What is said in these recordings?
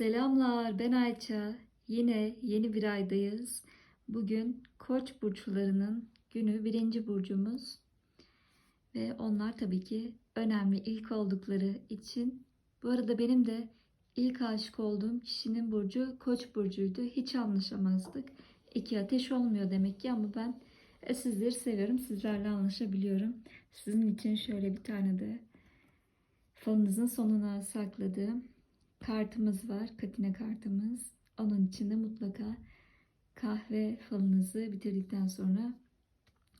Selamlar, ben Ayça. Yine yeni bir aydayız. Bugün Koç burçlarının günü birinci burcumuz. Ve onlar tabii ki önemli ilk oldukları için. Bu arada benim de ilk aşık olduğum kişinin burcu Koç burcuydu. Hiç anlaşamazdık. İki ateş olmuyor demek ki ama ben e, sizleri seviyorum. Sizlerle anlaşabiliyorum. Sizin için şöyle bir tane de falınızın sonuna sakladığım kartımız var. Katine kartımız. Onun içinde mutlaka kahve falınızı bitirdikten sonra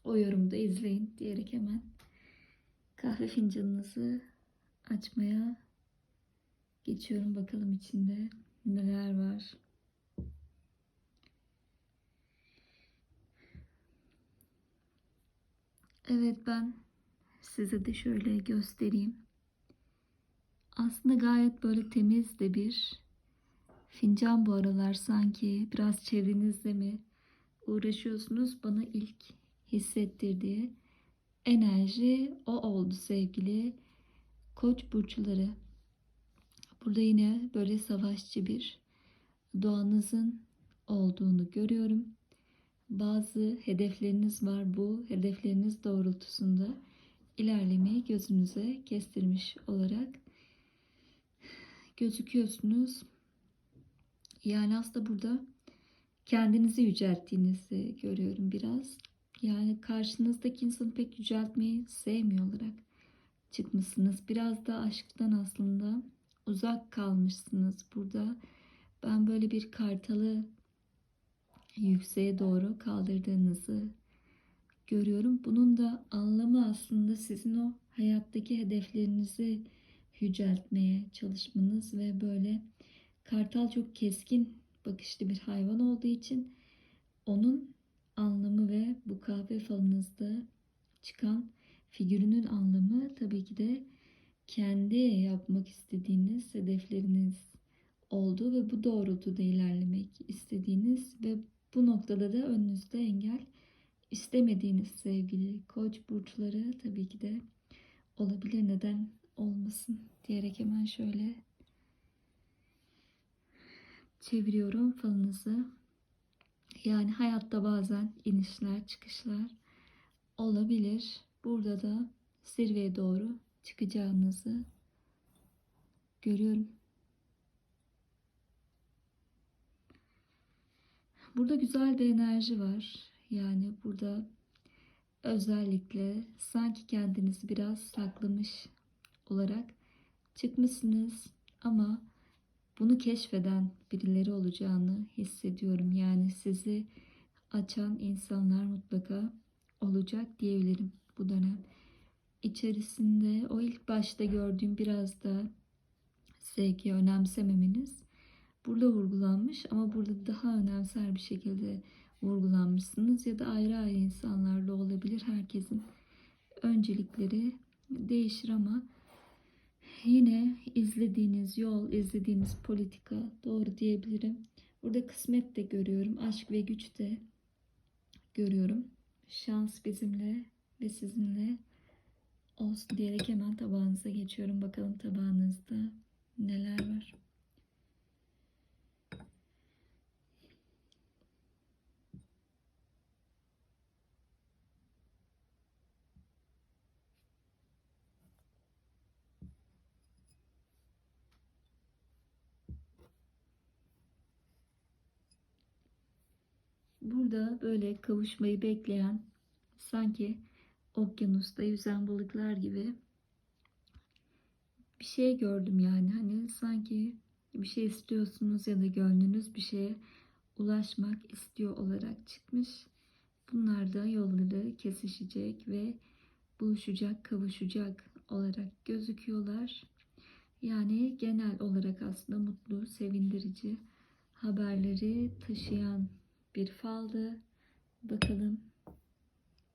o yorumu da izleyin diyerek hemen kahve fincanınızı açmaya geçiyorum. Bakalım içinde neler var. Evet ben size de şöyle göstereyim. Aslında gayet böyle temiz de bir fincan bu aralar sanki biraz çevrenizde mi uğraşıyorsunuz bana ilk hissettirdiği enerji o oldu sevgili koç burçları. Burada yine böyle savaşçı bir doğanızın olduğunu görüyorum. Bazı hedefleriniz var bu hedefleriniz doğrultusunda ilerlemeyi gözünüze kestirmiş olarak gözüküyorsunuz. Yani aslında burada kendinizi yücelttiğinizi görüyorum biraz. Yani karşınızdaki insanı pek yüceltmeyi sevmiyor olarak çıkmışsınız. Biraz da aşktan aslında uzak kalmışsınız burada. Ben böyle bir kartalı yükseğe doğru kaldırdığınızı görüyorum. Bunun da anlamı aslında sizin o hayattaki hedeflerinizi yüceltmeye çalışmanız ve böyle kartal çok keskin bakışlı bir hayvan olduğu için onun anlamı ve bu kahve falınızda çıkan figürünün anlamı tabii ki de kendi yapmak istediğiniz hedefleriniz olduğu ve bu doğrultuda ilerlemek istediğiniz ve bu noktada da önünüzde engel istemediğiniz sevgili koç burçları tabii ki de olabilir. Neden olmasın diyerek hemen şöyle çeviriyorum falınızı. Yani hayatta bazen inişler çıkışlar olabilir. Burada da zirveye doğru çıkacağınızı görüyorum. Burada güzel bir enerji var. Yani burada özellikle sanki kendinizi biraz saklamış olarak çıkmışsınız ama bunu keşfeden birileri olacağını hissediyorum. Yani sizi açan insanlar mutlaka olacak diyebilirim bu dönem. İçerisinde o ilk başta gördüğüm biraz da sevgi önemsememeniz burada vurgulanmış ama burada daha önemser bir şekilde vurgulanmışsınız ya da ayrı ayrı insanlarla olabilir. Herkesin öncelikleri değişir ama yine izlediğiniz yol, izlediğiniz politika doğru diyebilirim. Burada kısmet de görüyorum, aşk ve güç de görüyorum. Şans bizimle ve sizinle olsun diyerek hemen tabağınıza geçiyorum. Bakalım tabağınızda neler var. Burada böyle kavuşmayı bekleyen sanki okyanusta yüzen balıklar gibi bir şey gördüm yani hani sanki bir şey istiyorsunuz ya da gönlünüz bir şeye ulaşmak istiyor olarak çıkmış. Bunlar da yolları kesişecek ve buluşacak, kavuşacak olarak gözüküyorlar. Yani genel olarak aslında mutlu, sevindirici haberleri taşıyan bir faldı. Bakalım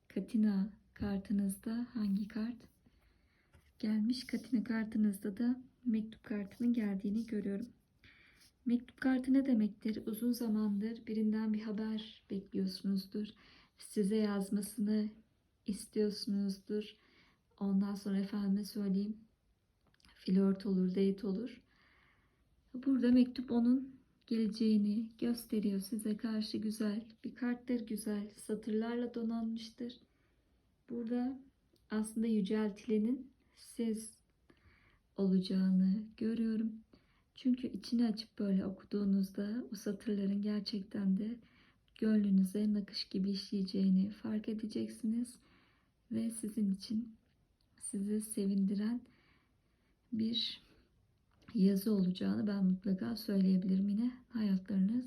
Katina kartınızda hangi kart gelmiş? Katina kartınızda da mektup kartının geldiğini görüyorum. Mektup kartı ne demektir? Uzun zamandır birinden bir haber bekliyorsunuzdur. Size yazmasını istiyorsunuzdur. Ondan sonra efendime söyleyeyim flört olur, date olur. Burada mektup onun geleceğini gösteriyor. Size karşı güzel. Bir karttır güzel. Satırlarla donanmıştır. Burada aslında yüceltilenin siz olacağını görüyorum. Çünkü içini açıp böyle okuduğunuzda o satırların gerçekten de gönlünüze nakış gibi işleyeceğini fark edeceksiniz ve sizin için sizi sevindiren bir yazı olacağını ben mutlaka söyleyebilirim yine hayatlarınız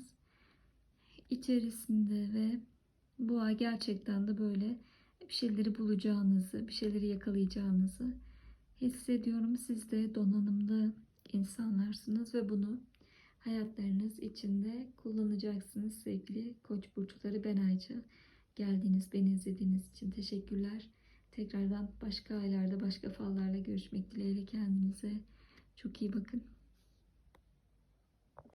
içerisinde ve bu ay gerçekten de böyle bir şeyleri bulacağınızı, bir şeyleri yakalayacağınızı hissediyorum. Siz de donanımlı insanlarsınız ve bunu hayatlarınız içinde kullanacaksınız sevgili koç burçları ben Ayça. Geldiğiniz, beni izlediğiniz için teşekkürler. Tekrardan başka aylarda, başka fallarla görüşmek dileğiyle kendinize çok iyi bakın.